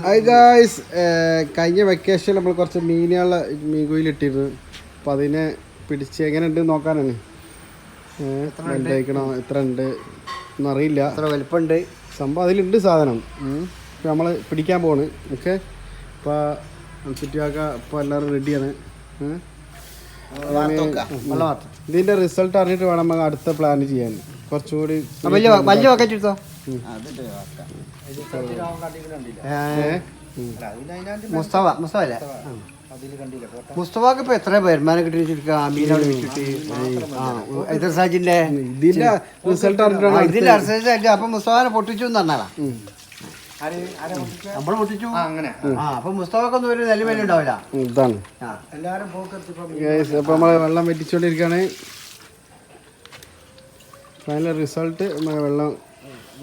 Hi guys കഴിഞ്ഞ vacation നമ്മൾ കുറച്ച് മീനുകളെ മീൻകുയിൽ ഇട്ടിരുന്നു അപ്പം അതിനെ പിടിച്ച് എങ്ങനെ ഉണ്ട് നോക്കാനാണ് വലുതായിക്കണോ? എത്ര ഉണ്ട് എന്നറിയില്ല. എത്ര വലുപ്പമുണ്ട്? സംഭവം അതിലുണ്ട് സാധനം. നമ്മൾ പിടിക്കാൻ പോണ് ഓക്കെ? ഇപ്പോൾ ചുറ്റിയാക്ക ഇപ്പോൾ എല്ലാവരും റെഡിയാണ് ഇതിന്റെ റിസൾട്ട് അറിഞ്ഞിട്ട് വേണം നമുക്ക് അടുത്ത പ്ലാൻ ചെയ്യാൻ. കുറച്ചുകൂടി വലിയ വലിയ എടുത്തോ? മുസ്തഫ മുസ്തഫ അല്ലേ മുസ്തഫക്ക് ഇപ്പൊ എത്ര വരുമാനം കിട്ടി വെച്ചിരിക്കുക മീനോട് വെച്ചിട്ട്. ആ എതിർസാജിന്റെ ഇതിന്റെ റിസൾട്ട് ഇതിന്റെ അപ്പൊ മുസ്തഫാനെ പൊട്ടിച്ചു എന്ന് പറഞ്ഞാ നമ്മൾ പൊട്ടിച്ചു? ആ അപ്പൊ മുസ്തഫക്കൊന്നും ഒരു നെല്ലുമേല ഉണ്ടാവില്ല. ഇതാണ്. നമ്മൾ വെള്ളം വെറ്റിച്ചോണ്ടിരിക്കാണ് ഫൈനൽ റിസൾട്ട് നമ്മളെ വെള്ളം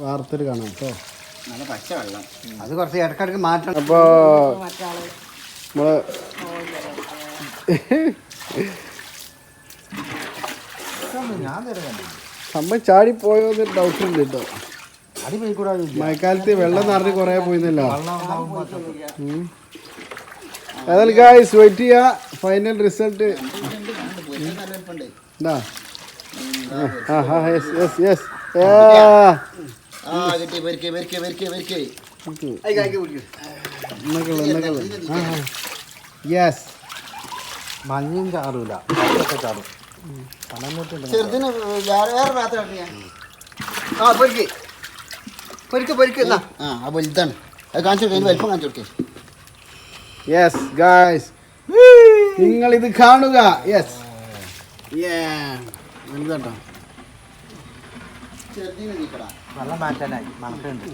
വാർത്തിട്ട് കാണാം കേട്ടോ. നല്ല പച്ച വെള്ളം. അത് കുറച്ച് ഇടക്കിടക്ക് മാറ്റണം. അപ്പോൾ കണ്ടില്ല സംഭവം ചാടി പോയോ എന്നൊരു ഡൗട്ട് ഉണ്ട് കേട്ടോ. മഴക്കാലത്ത് വെള്ളം നിറഞ്ഞ് കുറേ പോയിന്നല്ലോ. ഏതായാലും ഗായ്സ് വെയിറ്റ് ചെയ്യുക ഫൈനൽ റിസൾട്ട് ആ ഹാ യെസ് യെസ് യെസ് ആ കിട്ടി യെസ് മഞ്ഞും ചാറൂല. ചാറും. ചെറുതിന് വേറെ വേറെ പാത്രം. ആ പൊരിക്ക്. പൊരിക്ക് പൊരിക്ക് എന്നാ ആ ആ വലുതാണ്. അത് കാണിച്ചു കൊടുക്കേ വലിപ്പം കാണിച്ചു കൊടുക്കേ. യെസ് ഗായ്സ് നിങ്ങൾ ഇത് കാണുക. യെസ് വലുതാട്ടോ. മാറ്റാനായി. മണക്കുണ്ട്.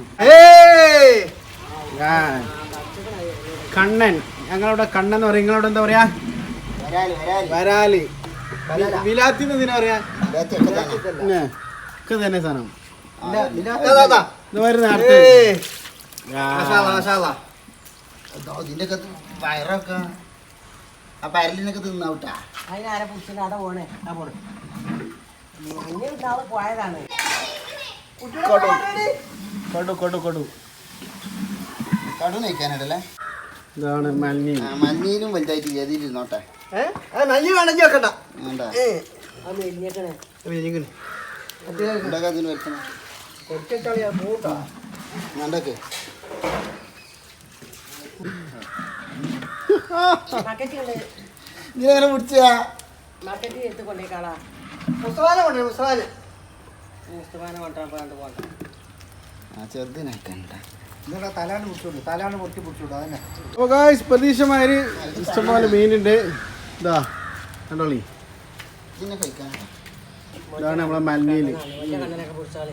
കണ്ണൻ. ഞങ്ങളുടെ കണ്ണൻ എന്ന് പറയും. നിങ്ങളവിടെ എന്താ പറയാ? വരാൽ വിലാത്തിന്ന് എന്തിനാ പറയാ? ഒക്കെ തന്നെ. സാധനം. ഇതിന്റെ വയറൊക്കെ ആ പരലിനൊക്കെ തിന്നാവട്ടാ. അതിനാരെ പുടിച്ചിട്ട് അവിടെ പോണേ? ആ പോണേ അങ്ങനെ പോയതാണ്. കൊടു. കൊടു കൊടു കടു. നയിക്കാനായിട്ടല്ലേ ഇതാണ് മൽമീൻ മഞ്ഞീനും വലുതായിട്ട് അതിലിരുന്നോട്ടെ നല്ല വേണമെങ്കിൽ വെക്കണ്ട. വേണ്ട. അത് മെലിഞ്ഞേക്കണേ. ഉണ്ടാക്കാൻ അതിന് വരക്കണം വേണ്ടക്ക് മാർക്കറ്റ് ഉണ്ട് ഇതിനെങ്ങനെ പിടിച്ചാ. മാർക്കറ്റ് എടുത്ത് കൊണ്ടേക്കാളാ. മുസവാന കൊണ്ടേ മുസ്തഫാനെ പ്രതീക്ഷമാര് ഇഷ്ടംപോലെ മീനുണ്ട്. ഇതാ കണ്ടോളി? ഇതാണ് നമ്മളെ പിടിച്ചാൾ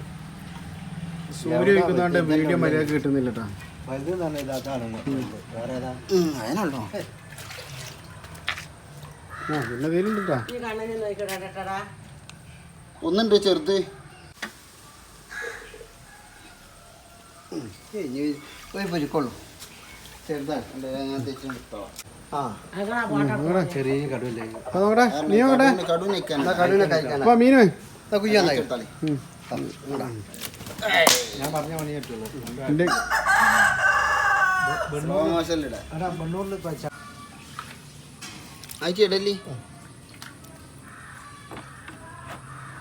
സൂര്യ വയ്ക്കുന്നതുകൊണ്ട് വീഡിയോ മര്യാദ കിട്ടുന്നില്ല കേട്ടോ പിന്നെ കേട്ടോ ഒന്നുണ്ട് ചെറുത്. പോയി പൊരിക്കോളൂ ചെറുതാണ്. അല്ലേ ഞാൻ തെച്ചു ആ. ചെറിയ കടുവല്ലേ? നോക്കട്ടെ. നീ നോക്കട്ടെ. കടു നയിക്കാൻ എന്നാ കടുവിനെ കഴിക്കാനാ? അപ്പോൾ മീന് കുയ്യാന്നായി എടുത്താളി ഞാൻ പറഞ്ഞ പണി പറ്റുള്ളൂ. എന്റെ